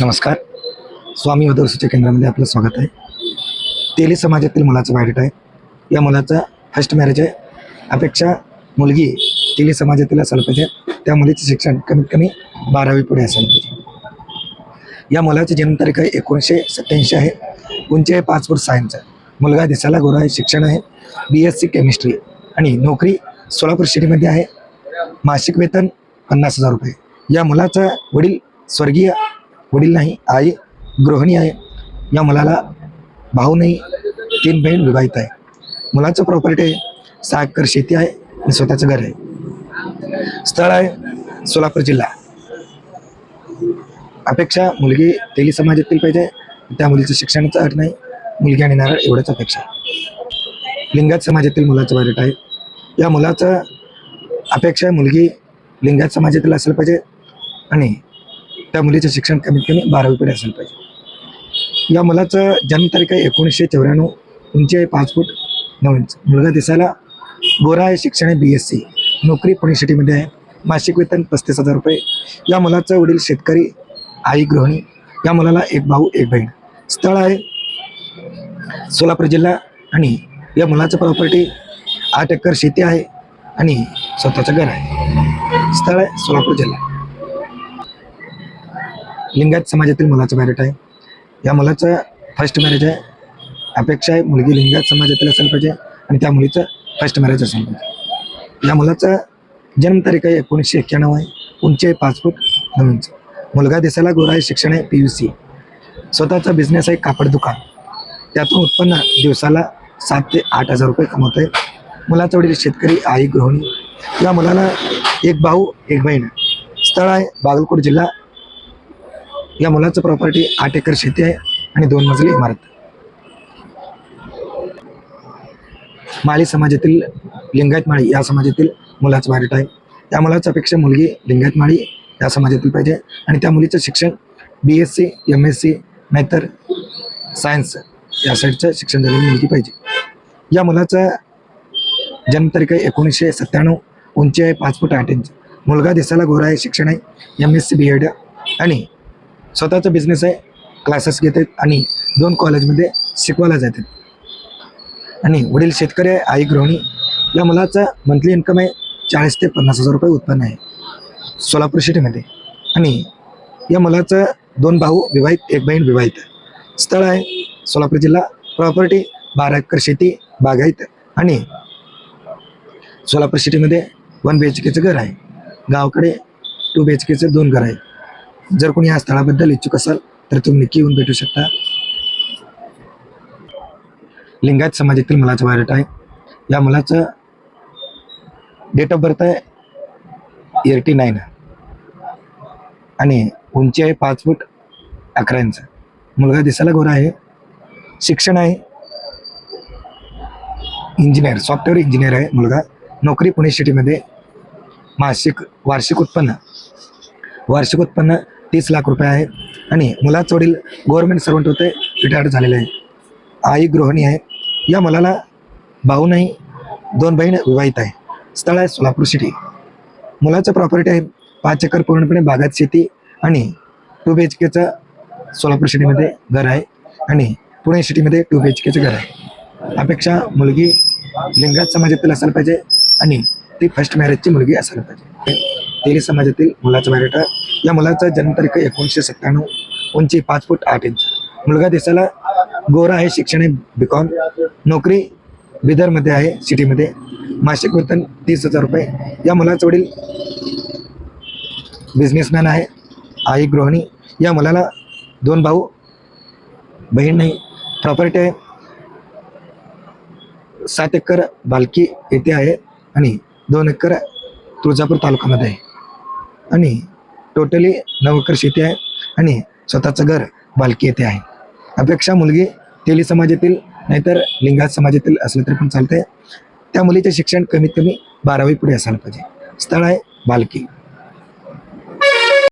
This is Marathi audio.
नमस्कार. स्वामी वदवसूच्या केंद्रामध्ये आपलं स्वागत आहे. तेली समाजातील मुलाचं बायोडेट आहे. या मुलाचा फर्स्ट मॅरेज आहे. अपेक्षा मुलगी तेली समाजातील असायला पाहिजे. त्या मुलीचे शिक्षण कमीत कमी बारावी पुढे असायला पाहिजे. या मुलाची जन्मतारीख आहे एकोणीसशे सत्याऐंशी आहे. उंची आहे पाच फूट सायन्स मुलगा दिसायला गोरा आहे शिक्षण आहे. बी एस सी केमिस्ट्री आणि नोकरी सोलापूर सिटीमध्ये आहे. मासिक वेतन पन्नास हजार रुपये. या मुलाचा वडील स्वर्गीय वडील नाही आई गृहिणी आहे या मुलाला भाऊ नाही तीन बहीण विवाहित आहे. मुलाचं प्रॉपर्टी आहे सहा एकर शेती आहे आणि स्वतःचं घर आहे. स्थळ आहे सोलापूर जिल्हा. अपेक्षा मुलगी तेली समाजातील पाहिजे त्या मुलीचं शिक्षणाचा अट नाही मुलगी आणि नारळ एवढंच अपेक्षा. लिंगात समाजातील मुलाचं बजेट आहे. या मुलाचं अपेक्षा मुलगी लिंगात समाजातील असलं पाहिजे आणि त्या मुलीचं शिक्षण कमीत कमी बारावी पुढे असायला पाहिजे. या मुलाचं जन्मतारीख आहे एकोणीसशे चौऱ्याण्णव उंची आहे पाच फूट नऊ इंच. मुलगा दिसायला गोरा आहे शिक्षण आहे बी एस सी नोकरी पुणे सिटीमध्ये आहे. मासिक वेतन पस्तीस हजार रुपये. या मुलाचं वडील शेतकरी आई गृहिणी या मुलाला एक भाऊ एक बहीण. स्थळ आहे सोलापूर जिल्हा आणि या मुलाचं प्रॉपर्टी आठ एकर शेती आहे आणि स्वतःचं घर आहे. स्थळ आहे सोलापूर जिल्हा. लिंगायत समाजातील मुलाचं मॅरिट आहे. या मुलाचं फर्स्ट मॅरेज आहे. अपेक्षा आहे मुलगी लिंगायत समाजातील असायला पाहिजे आणि त्या मुलीचं फर्स्ट मॅरेज असेल पाहिजे. या मुलाचं जन्मतारीख आहे एकोणीसशे एक्क्याण्णव आहे. उंची आहे पाच फूट नऊ इंच. मुलगा दिसायला गोरा आहे शिक्षण आहे पी यू सी स्वतःचा बिझनेस आहे कापड दुकान. त्यातून उत्पन्न दिवसाला सात ते आठ हजार रुपये कमवत आहे मुलाचा वडील शेतकरी आई गृहिणी. या मुलाला एक भाऊ एक बहीण. स्थळ आहे बागलकोट जिल्हा या मुलाचं प्रॉपर्टी आठ एकर शेती आहे आणि दोन मजली इमारत. माळी समाजातील लिंगायत माळी या समाजातील मुलाचं बायोडेट आहे. त्या मुलाच्या अपेक्षा मुलगी लिंगायत माळी या समाजातील पाहिजे. आणि त्या मुलीचं शिक्षण B S C M S C नाहीतर सायन्स या साईडचं शिक्षण झालेली मुलगी पाहिजे. या मुलाचा जन्मतारीख आहे एकोणीसशे सत्त्याण्णव उंची आहे पाच फूट आठ इंच. मुलगा दिसायला गोरा आहे शिक्षण आहे M S C B Ed आणि स्वतःचा बिझनेस आहे क्लासेस घेत आहेत आणि दोन कॉलेजमध्ये शिकवायला जातात. आणि वडील शेतकरी आहे आई गृहिणी या मुलाचा मंथली इन्कम आहे चाळीस ते पन्नास हजार रुपये उत्पन्न आहे सोलापूर सिटीमध्ये आणि या मुलाचं दोन भाऊ विवाहित एक बहीण विवाहित. स्थळ आहे सोलापूर जिल्हा प्रॉपर्टी बारा एकर शेती बागायत आणि सोलापूर सिटीमध्ये वन बी एच केचं घर आहे. गावाकडे टू बी एच केचं दोन घर आहे. जर कोणी या स्थळाबद्दल इच्छुक असाल तर तुम्ही नक्की येऊन भेटू शकता. लिंगायत समाजातील मुलाचं बायोडेट आहे. या मुलाचं डेट ऑफ बर्थ आहे एटी नाईन आणि उंची आहे पाच फूट अकरा इंच मुलगा दिसायला गोरा आहे. शिक्षण आहे. इंजिनियर सॉफ्टवेअर इंजिनियर आहे मुलगा. नोकरी पुणे सिटीमध्ये मासिक वार्षिक उत्पन्न. वार्षिक उत्पन्न तीस लाख रुपये आहे. आणि मुलाचं वडील गव्हर्नमेंट सर्वंट होते रिटायर्ड झालेले आहे. आई गृहिणी आहे. या मुलाला भाऊ नाही दोन बहीण विवाहित आहे. स्थळ आहे सोलापूर सिटी मुलाचं प्रॉपर्टी आहे पाच एकर पूर्णपणे बागात शेती आणि टू बी एच केचं सोलापूर सिटीमध्ये घर आहे. आणि पुणे सिटीमध्ये टू बी एच केचं घर आहे. अपेक्षा मुलगी लिंगायत समाजातील असायला पाहिजे आणि ती फर्स्ट मॅरेजची मुलगी असायला पाहिजे. तेली समाजातील मुलाचा मॅरेट या मुलाचा जन्मतारीख एकोणीसशे सत्त्याण्णव. उंची पाच फूट आठ इंच. मुलगा दिसायला गोरा आहे शिक्षण बिकॉम नोकरी बिदरमध्ये आहे सिटीमध्ये. मासिक वेतन तीस हजार रुपये. या मुलाचे वडील बिझनेसमॅन आहे आई गृहिणी. या मुलाला दोन भाऊ बहीण नाही. प्रॉपर्टी आहे. सात एकर बालकी येथे आहे आणि दोन एकर तुळजापूर तालुक्यामध्ये आहे. आणि टोटली नवकर शेती आहे आणि स्वतःचं घर बालकी येथे आहे. अपेक्षा मुलगी तेली समाजातील नाहीतर लिंगायत समाजातील असलं तरी पण चालतंय. त्या मुलीचे शिक्षण कमीत कमी बारावी पुढे असायला पाहिजे. स्थळ आहे बालकी.